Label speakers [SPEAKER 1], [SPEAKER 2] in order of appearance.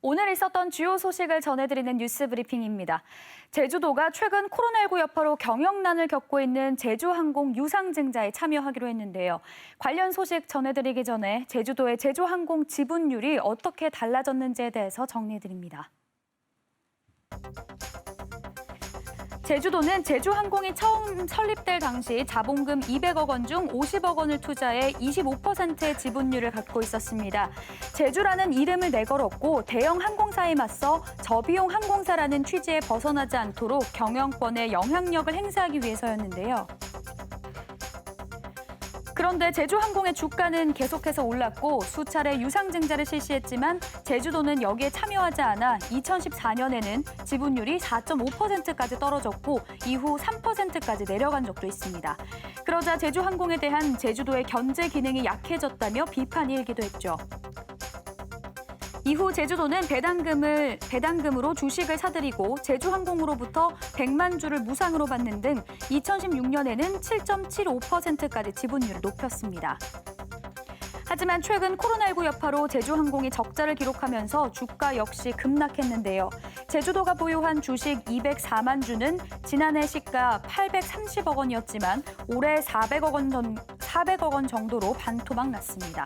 [SPEAKER 1] 오늘 있었던 주요 소식을 전해드리는 뉴스 브리핑입니다. 제주도가 최근 코로나19 여파로 경영난을 겪고 있는 제주항공 유상증자에 참여하기로 했는데요. 관련 소식 전해드리기 전에 제주도의 제주항공 지분율이 어떻게 달라졌는지에 대해서 정리해드립니다. 제주도는 제주항공이 처음 설립될 당시 자본금 200억 원 중 50억 원을 투자해 25%의 지분율을 갖고 있었습니다. 제주라는 이름을 내걸었고 대형 항공사에 맞서 저비용 항공사라는 취지에 벗어나지 않도록 경영권에 영향력을 행사하기 위해서였는데요. 그런데 제주항공의 주가는 계속해서 올랐고 수차례 유상증자를 실시했지만 제주도는 여기에 참여하지 않아 2014년에는 지분율이 4.5%까지 떨어졌고 이후 3%까지 내려간 적도 있습니다. 그러자 제주항공에 대한 제주도의 견제 기능이 약해졌다며 비판이 일기도 했죠. 이후 제주도는 배당금을 배당금으로 주식을 사들이고 제주항공으로부터 100만 주를 무상으로 받는 등 2016년에는 7.75%까지 지분율을 높였습니다. 하지만 최근 코로나19 여파로 제주항공이 적자를 기록하면서 주가 역시 급락했는데요. 제주도가 보유한 주식 204만 주는 지난해 시가 830억 원이었지만 올해 400억 원, 전, 400억 원 정도로 반토막 났습니다.